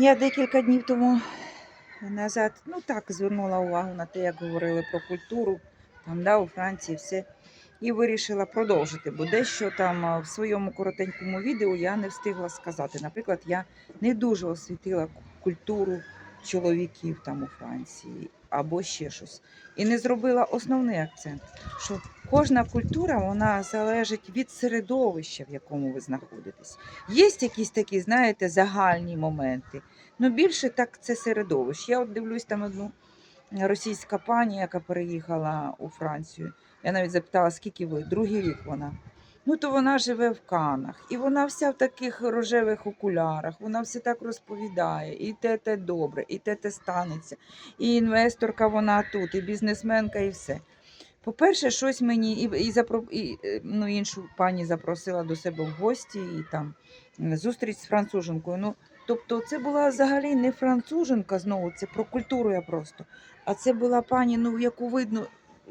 Я декілька днів тому назад, ну так, звернула увагу на те, як говорили про культуру, там, да, у Франції все. І вирішила продовжити, бо дещо там в своєму коротенькому відео я не встигла сказати. Наприклад, я не дуже освітила культуру чоловіків там у Франції або ще щось. І не зробила основний акцент, що кожна культура вона залежить від середовища, в якому ви знаходитесь. Є якісь такі, знаєте, загальні моменти. Ну, більше так це середовище. Я от дивлюсь там одну російська пані, яка переїхала у Францію. Я навіть запитала, скільки ви? Другий рік вона. Ну, то вона живе в Канах, і вона вся в таких рожевих окулярах, вона все так розповідає, і те те добре, і те те станеться, і інвесторка вона тут, і бізнесменка, і все. По-перше, щось мені і, і, запро, і е, ну, іншу пані запросила до себе в гості, і там зустріч з француженкою. Ну, тобто, це була взагалі не француженка знову, це про культуру я просто. А це була пані, ну, яку видно,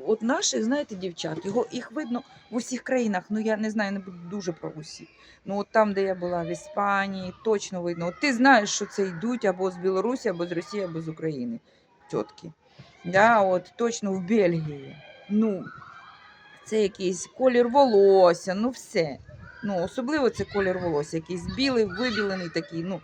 от наших, знаєте, дівчат, його, їх видно в усіх країнах. Ну, я не знаю, не буду дуже про усі. Ну, от там, де я була в Іспанії, точно видно. От ти знаєш, що це йдуть або з Білорусі, або з Росії, або з України. Тітки. Да, от точно в Бельгії. Ну, це якийсь колір волосся, ну все. Ну, особливо це колір волосся, якийсь білий, вибілений такий. Ну,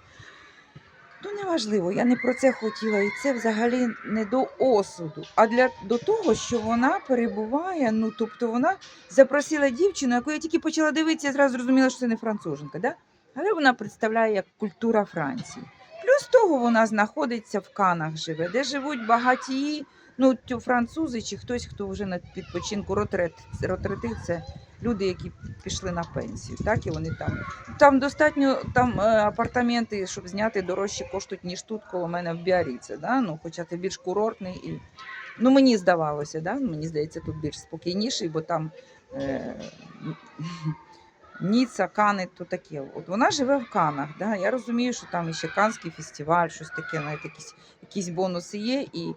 ну неважливо, я не про це хотіла. І це взагалі не до осуду, а для до того, що вона перебуває. Ну, тобто вона запросила дівчину, яку я тільки почала дивитися, я зразу зрозуміла, що це не француженка. Да? Але вона представляє як культура Франції. Плюс того вона знаходиться в Канах живе, де живуть багатії, ну, тю, французи чи хтось, хто вже на підпочинку ротрет. Ротрети це люди, які пішли на пенсію. Так, і вони там. Там достатньо там е, апартаменти, щоб зняти дорожче коштують, ніж тут коло мене в Біаріце. Да? Ну, хоча це більш курортний і. Ну, мені здавалося, да? мені здається, тут більш спокійніший, бо там е, Ніца, Кани, то таке. От вона живе в Канах. Да? Я розумію, що там ще Канський фестиваль, щось таке, навіть якісь, якісь бонуси є. І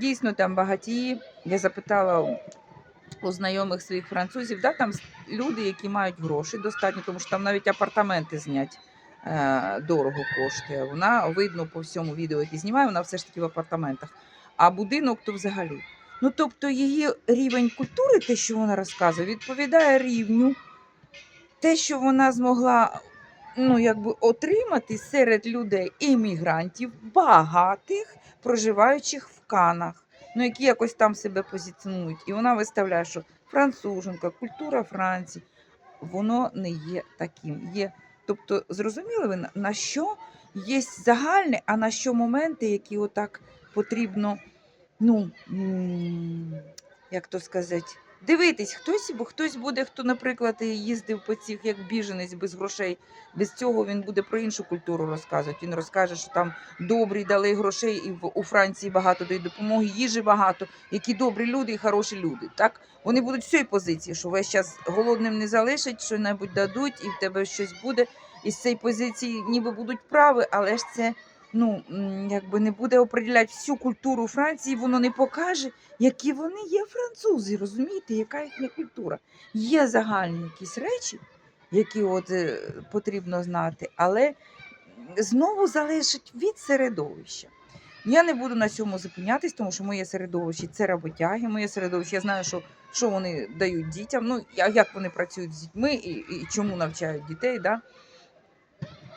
дійсно там багатії. Я запитала у- знайомих своїх французів, да, там люди, які мають гроші достатньо, тому що там навіть апартаменти знять е, дорого коштує. Вона видно по всьому відео, яке знімає, вона все ж таки в апартаментах. А будинок то взагалі. Ну, тобто її рівень культури, те, що вона розказує, відповідає рівню те, що вона змогла ну, якби, отримати серед людей іммігрантів, багатих, проживаючих в Канах, ну, які якось там себе позиціонують. І вона виставляє, що француженка, культура Франції, воно не є таким. Є, тобто, зрозуміли ви, на- що є загальне, а на що моменти, які отак потрібно, ну, як то сказати, дивитись, хтось, бо хтось буде, хто, наприклад, їздив по цих як біженець без грошей. Без цього він буде про іншу культуру розказувати. Він розкаже, що там добрі дали грошей, і в у Франції багато дають допомоги, їжі багато, які добрі люди і хороші люди. Так вони будуть з цієї позиції, що весь час голодним не залишать, що небудь дадуть, і в тебе щось буде. І з цієї позиції ніби будуть прави, але ж це ну якби не буде определяти всю культуру Франції, воно не покаже, які вони є французи. Розумієте, яка їхня культура? Є загальні якісь речі, які от е, потрібно знати, але знову залежить від середовища. Я не буду на цьому зупинятись, тому що моє середовище це роботяги, моє середовище. Я знаю, що, що вони дають дітям, ну як вони працюють з дітьми і, і чому навчають дітей. Да?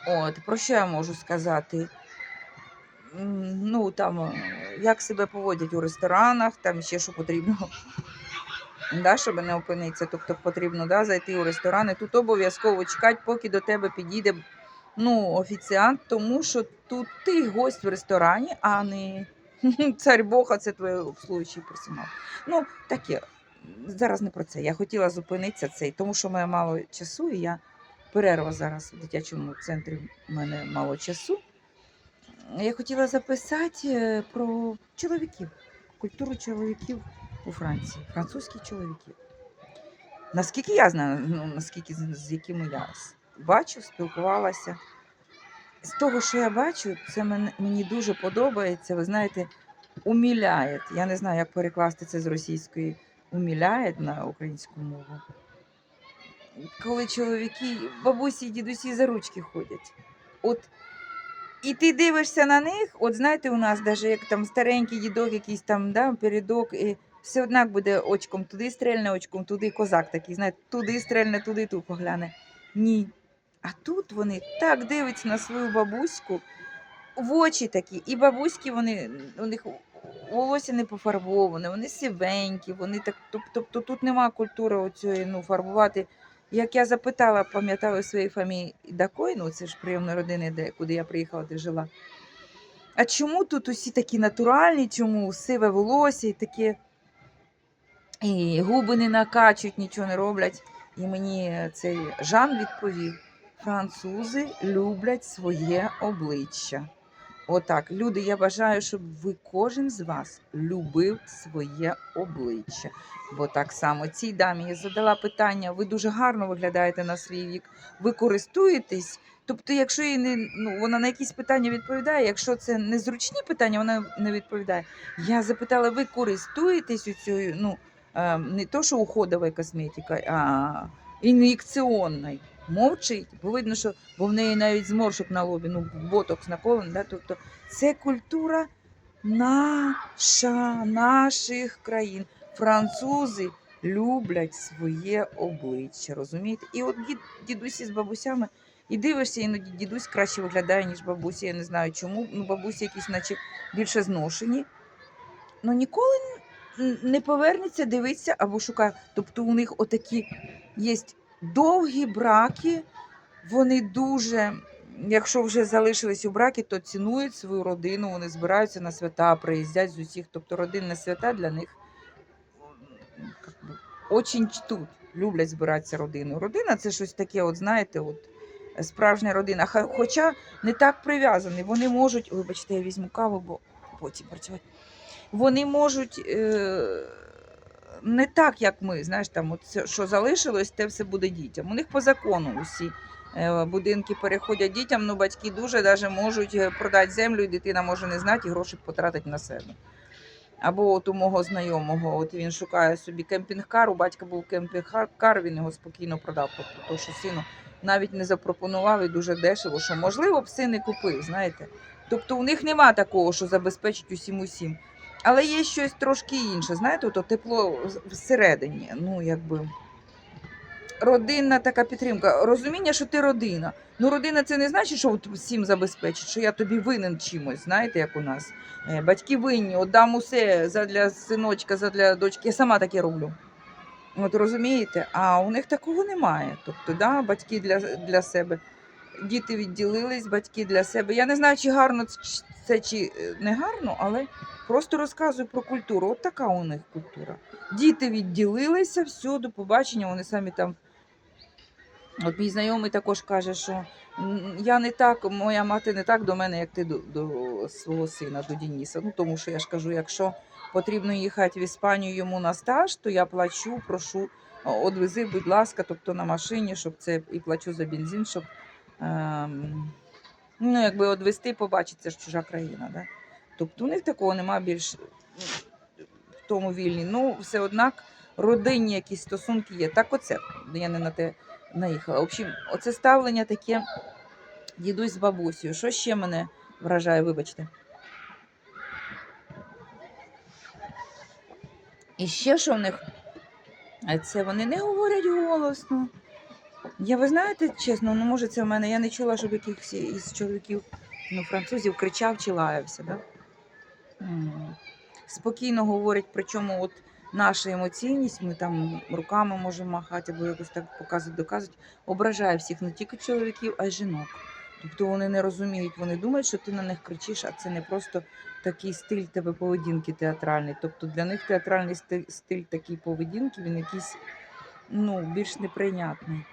От, про що я можу сказати? Ну, там, е, як себе поводять у ресторанах, там ще що потрібно, да, щоб не опинитися. Тобто потрібно да, зайти у ресторани. Тут обов'язково чекати, поки до тебе підійде ну, офіціант, тому що тут ти гость в ресторані, а не цар Бог, а це твій обслуговуючий персонал. Ну, таке. Зараз не про це. Я хотіла зупинитися цей, тому що в мене мало часу, і я перерва зараз в дитячому центрі в мене мало часу. Я хотіла записати е, про чоловіків, культуру чоловіків у Франції, французьких чоловіків. Наскільки я знаю, ну, наскільки з, якими я бачу, спілкувалася. З того, що я бачу, це мені дуже подобається. Ви знаєте, уміляє. Я не знаю, як перекласти це з російської уміляє на українську мову. Коли чоловіки, бабусі і дідусі за ручки ходять. От І ти дивишся на них, от знаєте, у нас навіть як там старенький дідок, якийсь там да, передок, і все однак буде очком туди стрельне, очком туди козак такий, знаєте, туди стрельне, туди ту погляне. Ні. А тут вони так дивляться на свою бабуську, в очі такі. І бабуськи, вони, у них волосся не пофарбоване, вони сивенькі, вони так. тоб- Тобто тут нема культури оцієї, ну, фарбувати. Як я запитала, пам'ятаю своєї фамілії Дакой, ну це ж прийомна родини, де, куди я приїхала, де жила. А чому тут усі такі натуральні, чому сиве волосся і таке, і губи не накачують, нічого не роблять. І мені цей Жан відповів: французи люблять своє обличчя. Отак, люди, я бажаю, щоб ви кожен з вас любив своє обличчя. Бо так само цій дамі я задала питання: ви дуже гарно виглядаєте на свій вік, ви користуєтесь. Тобто, якщо їй не ну вона на якісь питання відповідає, якщо це незручні питання, вона не відповідає. Я запитала, ви користуєтесь цією, ну е, не то, що уходовою косметикою, а ін'єкціонною. Мовчить, бо видно, що бо в неї навіть зморшок на лобі, ну ботокс наколений, да? тобто це культура наша, наших країн. Французи люблять своє обличчя, розумієте? І от дід, дідусі з бабусями, і дивишся, іноді дідусь краще виглядає, ніж бабуся. Я не знаю чому. Ну, бабусі якісь, наче більше зношені. Ну ніколи не повернеться, дивиться або шукає. Тобто у них отакі є довгі браки, вони дуже. Якщо вже залишились у бракі, то цінують свою родину, вони збираються на свята, приїздять з усіх. Тобто родинне свята для них очень чтуть, люблять збиратися родиною. Родина це щось таке, от знаєте, от справжня родина. Хоча не так прив'язані, вони можуть, вибачте, я візьму каву, бо потім працювати. Вони можуть. Е- не так, як ми, знаєш, там, от що залишилось, те все буде дітям. У них по закону усі е, будинки переходять дітям, ну батьки дуже даже можуть е, продати землю, і дитина може не знати і гроші потратити на себе. Або от у мого знайомого, от він шукає собі кемпінг-кар, у батька був кемпінг-кар, він його спокійно продав. Тобто, то, що сину навіть не запропонував і дуже дешево, що можливо б син і купив, знаєте. Тобто у них нема такого, що забезпечить усім усім. Але є щось трошки інше, знаєте, то тепло всередині. Ну, якби родинна така підтримка. Розуміння, що ти родина. Ну, родина це не значить, що всім забезпечить, що я тобі винен чимось, знаєте, як у нас. Е, Батьки винні, отдам усе задля синочка, задля дочки. Я сама таке роблю. От розумієте? А у них такого немає. Тобто, да, батьки для, для себе. Діти відділились, батьки для себе. Я не знаю, чи гарно це, чи- е, не гарно, але просто розказую про культуру. От така у них культура. Діти відділилися, все, до побачення, вони самі там. От мій знайомий також каже, що я не так, моя мати не так до мене, як ти до, до свого сина, до Дініса. Ну, тому що я ж кажу, якщо потрібно їхати в Іспанію йому на стаж, то я плачу, прошу, одвези, будь ласка, тобто на машині, щоб це і плачу за бензин, щоб ну, якби одвести, побачити, це ж чужа країна. Да? Тобто у них такого немає більш в тому вільні. Ну, все однак родинні якісь стосунки є. Так оце, я не на те наїхала. В общем, оце ставлення таке дідусь з бабусею. Що ще мене вражає, вибачте. І ще що в них? Це вони не говорять голосно. Я ви знаєте, чесно, ну може це в мене. Я не чула, щоб якихось із чоловіків, ну, французів кричав чи лаявся. Да? Спокійно говорять, причому от наша емоційність, ми там руками можемо махати або якось так показувати, доказувати, ображає всіх не тільки чоловіків, а й жінок. Тобто вони не розуміють, вони думають, що ти на них кричиш, а це не просто такий стиль тебе поведінки театральний. Тобто для них театральний стиль, стиль такий поведінки, він якийсь ну, більш неприйнятний.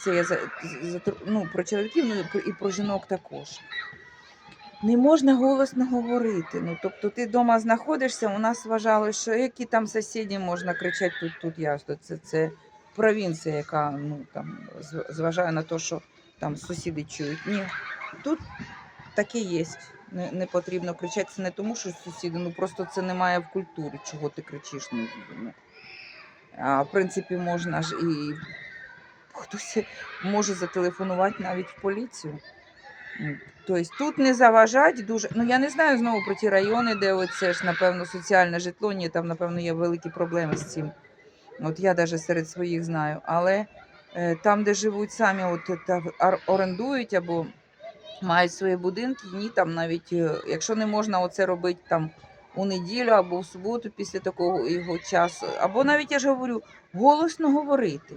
Це я за, за, ну, про чоловіків ну, і про- жінок також. Не можна голосно говорити. Ну, тобто ти вдома знаходишся, у нас вважали, що які там сусіді можна кричати тут, тут ясно. Це, це провінція, яка ну, там, зважає на те, що там сусіди чують. Ні, тут таке є. Не, не потрібно кричати. Це не тому, що сусіди, ну просто це немає в культурі, чого ти кричиш. Ну, ну. А в принципі, можна ж і хтось може зателефонувати навіть в поліцію. Тобто тут не заважать дуже. Ну я не знаю знову про ті райони, де оце ж, напевно, соціальне житло, ні, там, напевно, є великі проблеми з цим. От я навіть серед своїх знаю. Але е, там, де живуть самі, от та ар- орендують або мають свої будинки, ні, там навіть е, якщо не можна оце робити там у неділю або в суботу після такого його часу, або навіть я ж говорю, голосно говорити.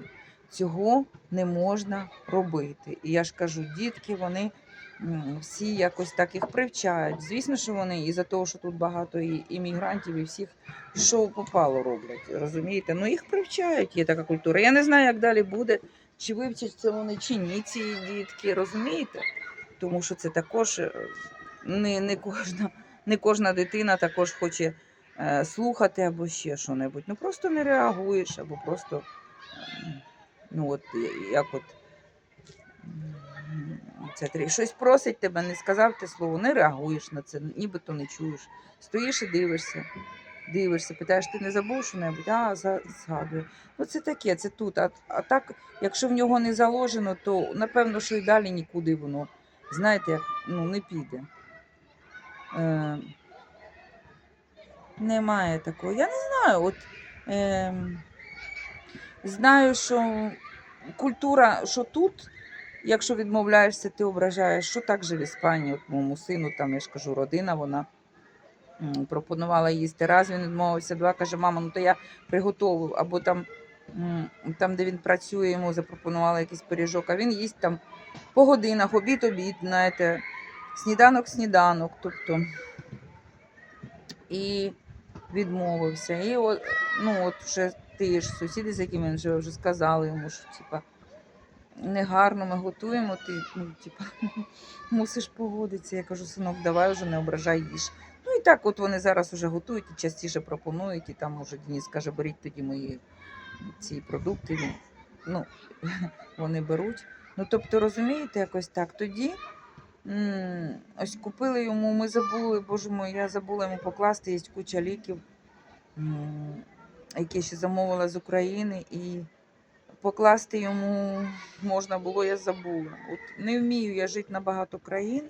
Цього не можна робити. І я ж кажу, дітки, вони всі якось так їх привчають. Звісно, що вони із-за того, що тут багато іммігрантів, і всіх що попало роблять. Розумієте? Ну їх привчають, є така культура. Я не знаю, як далі буде, чи вивчаться вони, чи ні, ці дітки, розумієте? Тому що це також е, не, не, кожна, не кожна дитина також хоче е, слухати або ще що-небудь. Ну просто не реагуєш, або просто ем, ну от як от. Це щось просить тебе, не сказав ти слово, не реагуєш на це, нібито не чуєш. Стоїш і дивишся, дивишся, питаєш, ти не забув що-небудь, а згадую. Ну це таке, це тут. А, а так, якщо в нього не заложено, то напевно, що і далі нікуди воно, знаєте, як ну, не піде. Е, немає такого. Я не знаю. От, е, знаю, що культура, що тут, якщо відмовляєшся, ти ображаєш, що так же в Іспанії, от моєму сину, там я ж кажу, родина, вона пропонувала їсти. Раз він відмовився, два каже, мама, ну то я приготовив. Або там, там, де він працює, йому запропонували якийсь пиріжок, а він їсть там по годинах, обід, обід, знаєте, сніданок, сніданок. Тобто і відмовився. І от, ну, от вже ті ж сусіди, з якими він живе, вже сказали йому, що типа. Негарно ми готуємо, ти ну, типа, мусиш погодитися. Я кажу, синок, давай вже не ображай їж. Ну і так, от вони зараз вже готують і частіше пропонують, і там може Денис каже, беріть тоді мої ці продукти. Ну, вони беруть. Ну, тобто, розумієте, якось так. Тоді ось купили йому, ми забули, боже мой, я забула йому покласти, є куча ліків, м, які я ще замовила з України. І покласти йому можна було, я забула. От не вмію я жити на багато країн.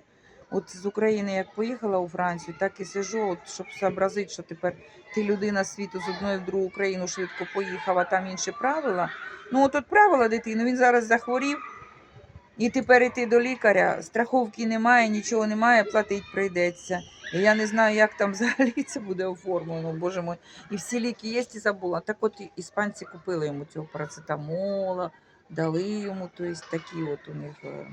От з України як поїхала у Францію, так і сижу, от, щоб зобразити, що тепер ти людина світу з одної в другу країну швидко поїхав, а там інші правила. Ну от правила дитину, він зараз захворів, і тепер йти до лікаря. Страховки немає, нічого немає, платить прийдеться. І я не знаю, як там взагалі це буде оформлено, боже мой. І всі ліки є, і забула. Так от іспанці купили йому цього парацетамола, дали йому, то такі от у них е,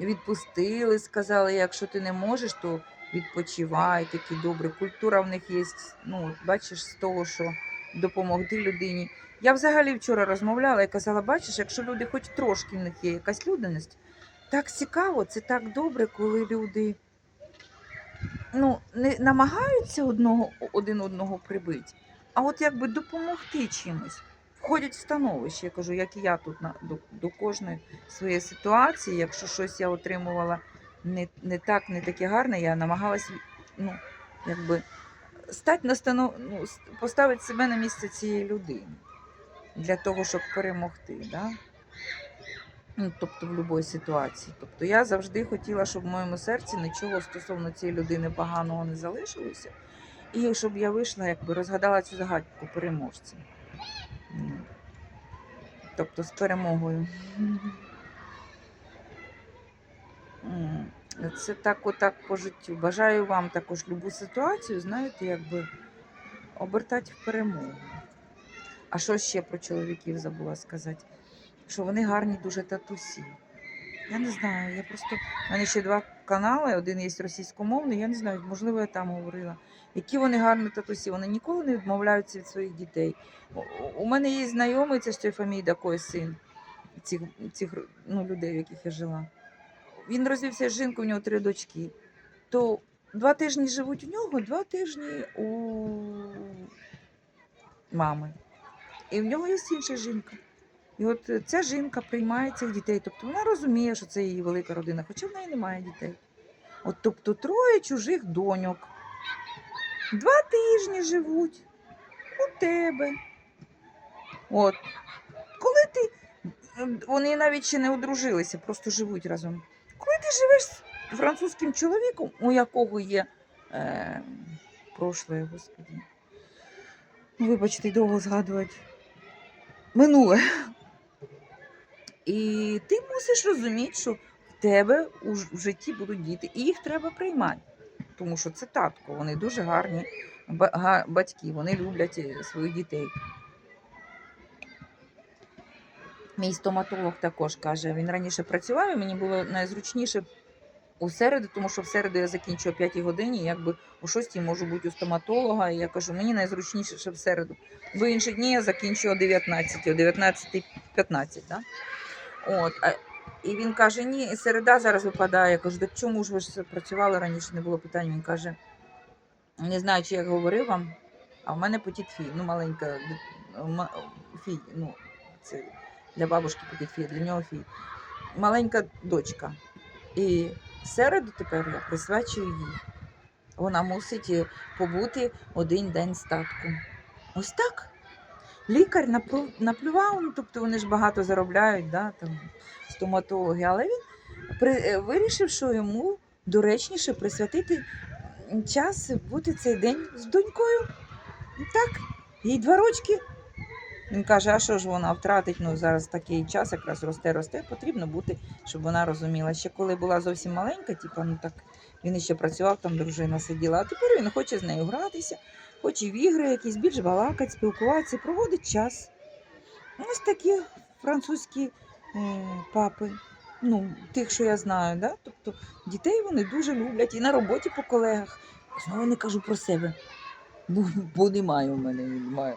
відпустили, сказали, якщо ти не можеш, то відпочивай, такі добрі. Культура в них є, ну, бачиш, з того, що допомогти людині. Я взагалі вчора розмовляла і казала, бачиш, якщо люди хоч трошки в них є якась людяність, так цікаво, це так добре, коли люди ну, не намагаються одного, один одного прибити, а от якби допомогти чимось. Входять в становище, я кажу, як і я тут на, до, до кожної своєї ситуації, якщо щось я отримувала не, не так, не таке гарне, я намагалась ну, якби, стати на станов... ну, поставити себе на місце цієї людини для того, щоб перемогти. Да? Ну, тобто в будь-якій ситуації. Тобто я завжди хотіла, щоб в моєму серці нічого стосовно цієї людини поганого не залишилося. І щоб я вийшла, якби розгадала цю загадку переможця. Тобто з перемогою. Це так, отак по життю. Бажаю вам також любу ситуацію, знаєте, якби обертати в перемогу. А що ще про чоловіків забула сказати? Що вони гарні дуже татусі. Я не знаю, я просто. У мене ще два канали, один є російськомовний, я не знаю, можливо, я там говорила. Які вони гарні татусі, вони ніколи не відмовляються від своїх дітей. У- мене є знайомий, це ж той фамій такий син цих, цих ну, людей, в яких я жила. Він розвівся з жінкою, у нього три дочки. То два тижні живуть у нього, два тижні у мами. І в нього є інша жінка. І от е, ця жінка приймає цих дітей. Тобто вона розуміє, що це її велика родина, хоча в неї немає дітей. От тобто троє чужих доньок. Два тижні живуть у тебе. От. Коли ти. е, Вони навіть ще не одружилися, просто живуть разом. Коли ти живеш з французьким чоловіком, у якого є е, прошле, господи. Ну, вибачте, довго згадувати. Минуле. І ти мусиш розуміти, що в тебе у в житті будуть діти, і їх треба приймати. Тому що це татко, вони дуже гарні батьки, вони люблять е, своїх дітей. Мій стоматолог також каже, він раніше працював, і мені було найзручніше у середу, тому що в середу я закінчую о 5 годині, якби о 6 можу бути у стоматолога. І я кажу, мені найзручніше в середу. Бо інші дні я закінчую о 19, о 19.15. Да? От. А, і він каже: ні, середа зараз випадає. Я кажу, так чому ж ви ж працювали раніше, не було питань. Він каже, не знаю, чи я говорив вам, а в мене потіт фій, ну маленька фій, ну, це для бабушки потіт фій, для нього фій. Маленька дочка. І середу тепер я присвячую їй. Вона мусить е, побути один день з татком. Ось так. Лікар наплю- наплював, ну, тобто вони ж багато заробляють, да, там, стоматологи, але він при, е, вирішив, що йому доречніше присвятити час бути цей день з донькою. Так, їй два рочки. Він каже, а що ж вона втратить? Ну зараз такий час якраз росте, росте. Потрібно бути, щоб вона розуміла. Ще коли була зовсім маленька, типу, ну так він ще працював, там дружина сиділа. А тепер він хоче з нею гратися, хоче в ігри якісь більш балакати, спілкуватися, проводить час. Ось такі французькі е, папи. Ну, тих, що я знаю, да? тобто дітей вони дуже люблять і на роботі по колегах. Знову не кажу про себе, бо, бо немає у мене, немає.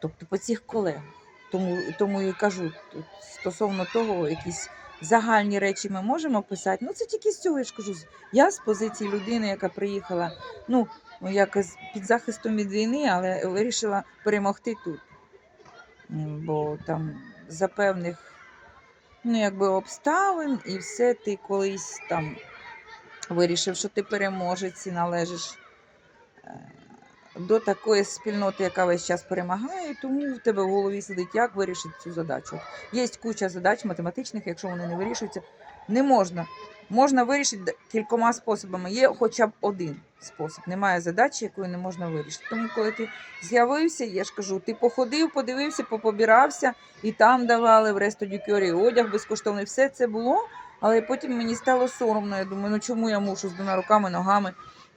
Тобто по цих колегах. Тому, тому і кажу, стосовно того, якісь загальні речі ми можемо писати. Ну, це тільки з цього, я ж кажу. Я з позиції людини, яка приїхала, ну, якось під захистом від війни, але вирішила перемогти тут. Бо там за певних ну, якби обставин і все ти колись там вирішив, що ти переможець і належиш е, до такої спільноти, яка весь час перемагає, тому в тебе в голові сидить, як вирішити цю задачу. Є куча задач математичних, якщо вони не вирішуються, не можна. Можна вирішити кількома способами. Є хоча б один спосіб. Немає задачі, якої не можна вирішити. Тому, коли ти з'явився, я ж кажу, ти походив, подивився, попобирався, і там давали в Ресто Дюкьорі одяг безкоштовний. Все це було, але потім мені стало соромно. Я думаю, ну чому я мушу з двома руками, ногами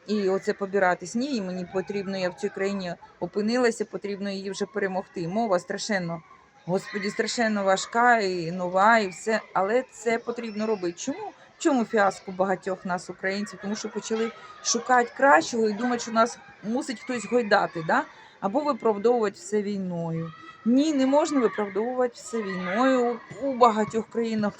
і оце побиратись? Ні, і мені потрібно, я в цій країні опинилася, потрібно її вже перемогти. Мова страшенно, господі, страшенно важка і нова, і все. Але це потрібно робити. Чому? В чому фіаско багатьох нас, українців? Тому що почали шукати кращого і думати, що нас мусить хтось гойдати, да? або виправдовувати все війною. Ні, не можна виправдовувати все війною. У багатьох країнах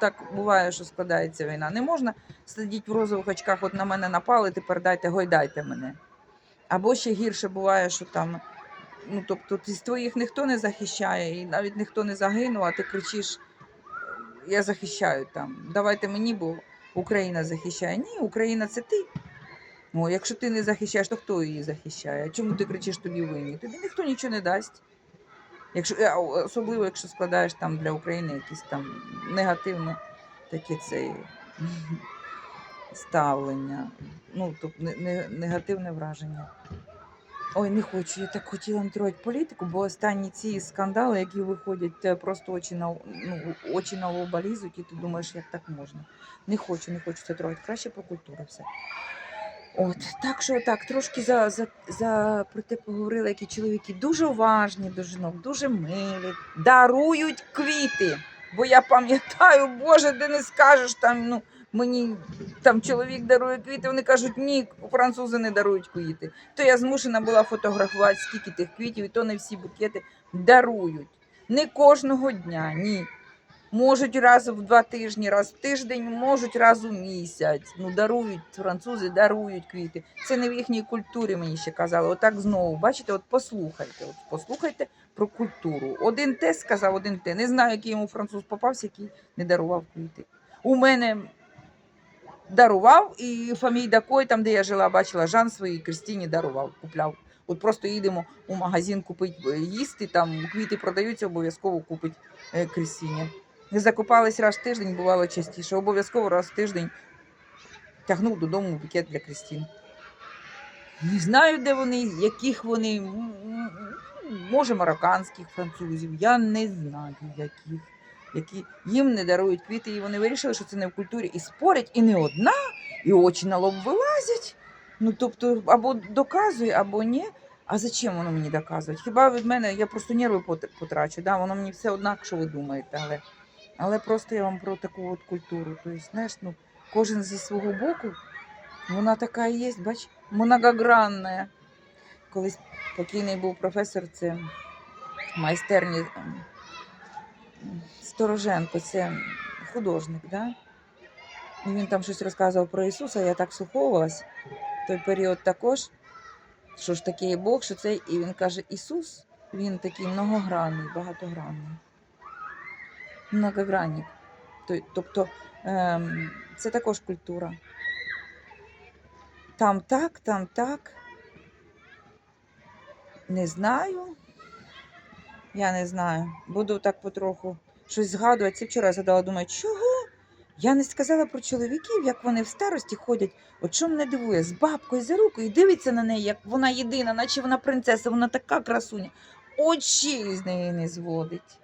так буває, що складається війна. Не можна сидіти в розових очках, от на мене напали, тепер дайте, гойдайте мене. Або ще гірше буває, що там, ну тобто, з твоїх ніхто не захищає, і навіть ніхто не загинув, а ти кричиш: Я захищаю там, давайте мені, бо Україна захищає. Ні, Україна це ти. Ну, якщо ти не захищаєш, то хто її захищає? Чому ти кричиш тобі винні? Тобі ніхто нічого не дасть. Якщо, особливо, якщо складаєш там для України якісь там негативне таке це ставлення, ну, тобто не, не, негативне враження. Ой, не хочу, я так хотіла не політику, бо останні ці скандали, які виходять, е, просто очі на, ну, очі на лоба лізуть, і ти думаєш, як так можна. Не хочу, не хочу це трогати. Краще про культуру все. От, так що так, трошки за, за, за про те поговорили, які чоловіки дуже уважні до жінок, дуже милі, дарують квіти. Бо я пам'ятаю, Боже, де не скажеш там, ну, мені там чоловік дарує квіти, вони кажуть, ні, французи не дарують квіти. То я змушена була фотографувати, скільки тих квітів, і то не всі букети дарують. Не кожного дня, ні. Можуть раз в два тижні, раз в тиждень, можуть раз у місяць. Ну, дарують французи, дарують квіти. Це не в їхній культурі, мені ще казали. Отак знову. Бачите, от послухайте, от послухайте про культуру. Один те сказав, один те. Не знаю, який йому француз попався, який не дарував квіти. У мене дарував, і фамій Дакой, там, де я жила, бачила Жан своїй Кристині дарував, купляв. От просто їдемо у магазин купити е, їсти, там квіти продаються, обов'язково купить е, Кристині. закопались раз в тиждень, бувало частіше. Обов'язково раз в тиждень тягнув додому букет для Крістін. Не знаю, де вони, яких вони. Може, марокканських французів. Я не знаю, яких. Які їм не дарують квіти, і вони вирішили, що це не в культурі. І спорять, і не одна, і очі на лоб вилазять. Ну, тобто, або доказує, або ні. А зачем воно мені доказувати? Хіба від мене я просто нерви потрачу, да? воно мені все однак, що ви думаєте, але, але просто я вам про таку от культуру. Тобто, знаєш, ну, кожен зі свого боку, вона така і є, бач, многогранна. Колись покійний був професор, це майстерні ем, Стороженко, це художник, да? І він там щось розказував про Ісуса, я так слуховувалась. В той період також, що ж таке Бог, що це, і він каже, Ісус, він такий многогранний, багатогранний. Многогранник. Той- Тобто ем, це також культура. Там так, там так. Не знаю. Я не знаю. Буду так потроху щось згадувати. Це вчора я згадала, думаю, чого? Я не сказала про чоловіків, як вони в старості ходять. От що мене дивує, з бабкою за руку і дивиться на неї, як вона єдина, наче вона принцеса, вона така красуня. Очі з неї не зводить.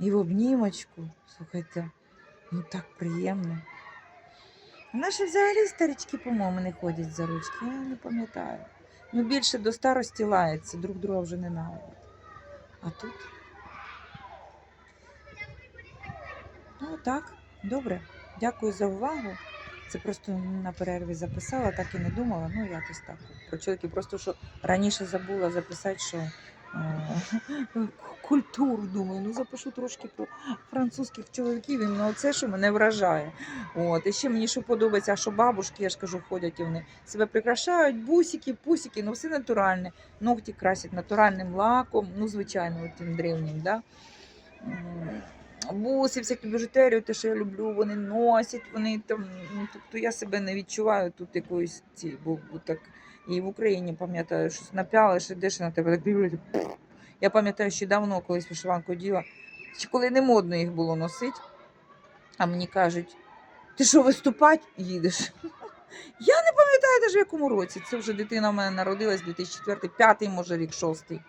І в обнімочку, слухайте, ну так приємно. А Наші взагалі старички, по-моєму, не ходять за ручки, я не пам'ятаю. Ну, більше до старості лаються, друг друга вже ненавидять. А тут. Ну, так, добре. Дякую за увагу. Це просто на перерві записала, так і не думала. Ну, якось так. Про чоловіків. Просто що раніше забула записати, що культуру думаю, ну запишу трошки про французьких чоловіків. І ну, це, що мене вражає. От. І ще мені що подобається, що бабушки, я ж кажу, ходять і вони себе прикрашають, бусики, пусики, ну все натуральне. Ногті красять натуральним лаком, ну, звичайно, тим древнім, да? Буси, всякі біжутерію, те, що я люблю, вони носять, вони там. Ну, тобто я себе не відчуваю тут якоїсь ці, бо так і в Україні пам'ятаю, щось напялиш, ідеш на тебе так дивляться. Я пам'ятаю, ще давно колись вишиванку діла, ще коли не модно їх було носити, а мені кажуть, ти що, виступати їдеш? Я не пам'ятаю навіть в якому році. Це вже дитина в мене народилась 2004, п'ятий, може, рік, шостий.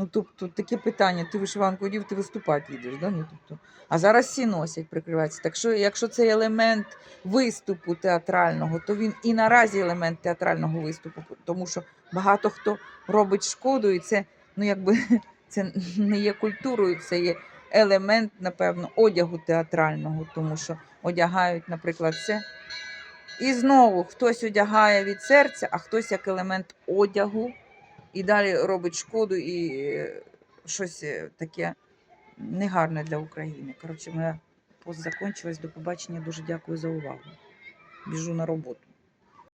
Ну, тобто таке питання, ти вишиванку одів, ти виступати їдеш. Да? Ну, тобто, а зараз всі носять, прикриваються. Так що, якщо це елемент виступу театрального, то він і наразі елемент театрального виступу, тому що багато хто робить шкоду, і це, ну, якби, це не є культурою, це є елемент, напевно, одягу театрального, тому що одягають, наприклад, це. І знову хтось одягає від серця, а хтось як елемент одягу, і далі робить шкоду і е, щось е, таке негарне для України. Коротше, моя пост закінчилась. До побачення. Дуже дякую за увагу. Біжу на роботу.